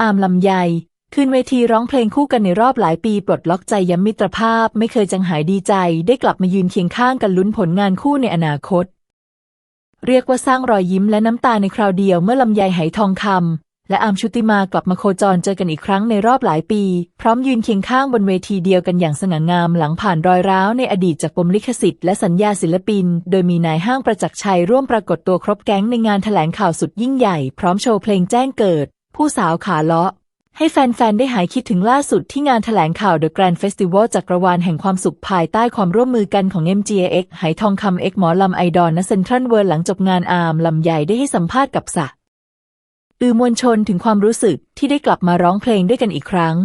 อามลำไยคืนเวทีร้องเพลงคู่กันในรอบหลายปีปลดล็อกใจย้ำมิตรภาพ ไม่เคยจังหายดีใจ ได้กลับมายืนเคียงข้างกันลุ้นผลงานคู่ในอนาคต เรียกว่าสร้างรอยยิ้มและน้ำตาในคราวเดียวเมื่อลำไยไหทองคำและอามชุติมากลับมาโคจรเจอกันอีกครั้งในรอบหลายปี พร้อมยืนเคียงข้างบนเวทีเดียวกันอย่างสง่างามหลังผ่านรอยร้าวในอดีตจากปมลิขสิทธิ์และสัญญาศิลปิน โดยมีนายห้างประจักษ์ชัยร่วมปรากฏตัวครบแก๊งในงานแถลงข่าวสุดยิ่งใหญ่ พร้อมโชว์เพลงแจ้งเกิด ผู้สาวขาเลาะ ให้แฟน ๆ ได้หายคิดถึงล่าสุดที่งานแถลงข่าว The Grand Festival จักรวาลแห่งความสุขภายใต้ความร่วมมือกันของ MGX ไหทองคำเอกหมอลำไอดอลณเซ็นทรัลเวิลด์หลังจบงานอาร์มลำใหญ่ได้ให้สัมภาษณ์กับสะอือมวลชนถึงความรู้สึกที่ได้กลับมาร้องเพลงด้วยกันอีกครั้ง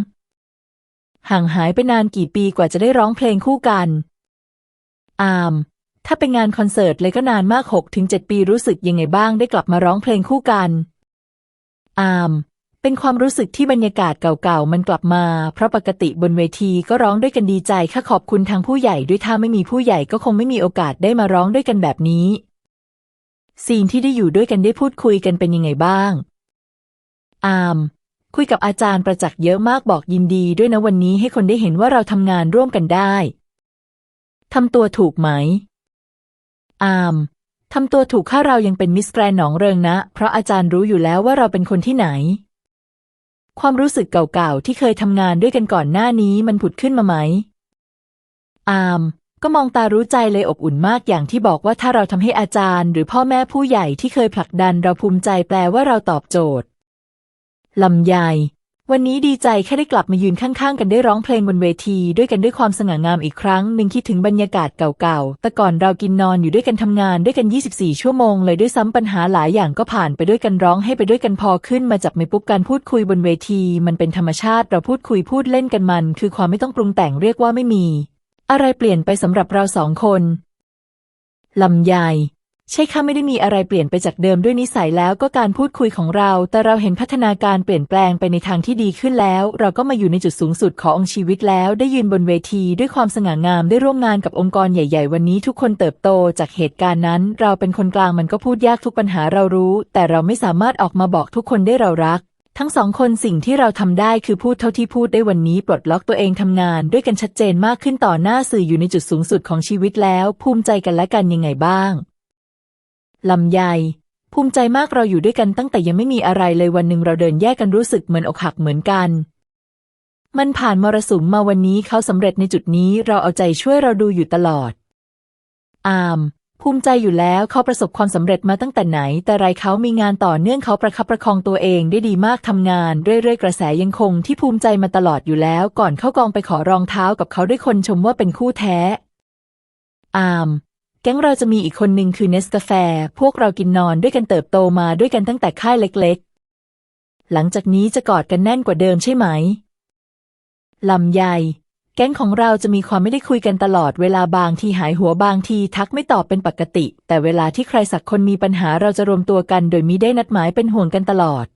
ห่างหายไปนานกี่ปีกว่าจะได้ร้องเพลงคู่กัน อาร์มถ้าเป็นงานคอนเสิร์ตเลยก็นานมาก6ถึง7ปีรู้สึกยังไงบ้างได้กลับมาร้องเพลงคู่กัน อาม เป็นความรู้สึกที่บรรยากาศเก่าๆ มันกลับมา เพราะปกติบนเวทีก็ร้องด้วยกันดีใจค่ะขอบคุณทางผู้ใหญ่ด้วยถ้าไม่มีผู้ใหญ่ก็คงไม่มีโอกาสได้มาร้องด้วยกันแบบนี้ซีนที่ได้อยู่ด้วยกันได้พูดคุยกันเป็นยังไงบ้าง อาม คุยกับอาจารย์ประจักษ์เยอะมากบอกยินดีด้วยนะวันนี้ให้คนได้เห็นว่าเราทำงานร่วมกันได้ทำตัวถูกไหม อาม ทำตัวถูกข้าเรายังเป็นมิสแกรนหนองเริงนะ เพราะอาจารย์รู้อยู่แล้วว่าเราเป็นคนที่ไหน ความรู้สึกเก่าๆที่เคยทำงานด้วยกันก่อนหน้านี้มันผุดขึ้นมาไหม อาม ก็มองตารู้ใจเลยอบอุ่นมากอย่างที่บอกว่าถ้าเราทำให้อาจารย์ หรือพ่อแม่ผู้ใหญ่ที่เคยผลักดันเราภูมิใจแปลว่าเราตอบโจทย์ลำไย วันนี้ดีใจแค่ได้กลับมายืนข้างๆ กันได้ร้องเพลงบนเวที ด้วยกันด้วยความสง่างามอีกครั้งหนึ่งคิดถึงบรรยากาศเก่าๆ แต่ก่อนเรากินนอนอยู่ด้วยกันทำงานด้วยกัน 24 ชั่วโมงเลยด้วยซ้ำปัญหาหลายอย่างก็ผ่านไปด้วยกันร้องให้ไปด้วยกันพอขึ้นมาจับไม่ปุ๊บการพูดคุยบนเวที มันเป็นธรรมชาติเราพูดคุยพูดเล่นกันมัน คือความไม่ต้องปรุงแต่งเรียกว่าไม่มี อะไรเปลี่ยนไปสำหรับเราสองคนลำไย ใช่ค่ะไม่ได้มีอะไรเปลี่ยนไปจากเดิมด้วยนิสัยแล้วก็การพูดคุยของเรา แต่เราเห็นพัฒนาการเปลี่ยนแปลงไปในทางที่ดีขึ้นแล้ว เราก็มาอยู่ในจุดสูงสุดของชีวิตแล้ว ได้ยืนบนเวทีด้วยความสง่างามได้ร่วมงานกับองค์กรใหญ่ ๆ วันนี้ทุกคนเติบโตจากเหตุการณ์นั้น เราเป็นคนกลางมันก็พูดยากทุกปัญหาเรารู้ แต่เราไม่สามารถออกมาบอกทุกคนได้เรารักทั้งสองคนสิ่งที่เราทำได้คือพูดเท่าที่พูดได้วันนี้ปลดล็อกตัวเองทำงาน ด้วยกันชัดเจนมากขึ้นต่อหน้าสื่ออยู่ในจุดสูงสุดของชีวิตแล้ว ภูมิใจกันและกันยังไงบ้าง ลำไย ภูมิใจมากเราอยู่ด้วยกันตั้งแต่ยังไม่มีอะไรเลยวันหนึ่งเราเดินแยกกันรู้สึกเหมือนอกหักเหมือนกัน มันผ่านมรสุมมาวันนี้เขาสำเร็จในจุดนี้เราเอาใจช่วยเราดูอยู่ตลอด อาม ภูมิใจอยู่แล้วเขาประสบความสำเร็จมาตั้งแต่ไหน แต่ไรเขามีงานต่อเนื่องเขาประคับประคองตัวเองได้ดีมากทำงานเรื่อยๆกระแสยังคงที่ภูมิใจมาตลอดอยู่แล้ว ก่อนเข้ากองไปขอรองเท้ากับเขาด้วยคนชมว่าเป็นคู่แท้ อาม แก๊งเราจะมีอีกคนหนึ่งคือเนสกาแฟ พวกเรากินนอนด้วยกันเติบโตมาด้วยกันตั้งแต่ค่ายเล็กๆ หลังจากนี้จะกอดกันแน่นกว่าเดิมใช่ไหม ลำไย แก๊งของเราจะมีความไม่ได้คุยกันตลอดเวลาบางทีหายหัวบางทีทักไม่ตอบเป็นปกติ แต่เวลาที่ใครสักคนมีปัญหาเราจะรวมตัวกัน โดยมิได้นัดหมายเป็นห่วงกันตลอด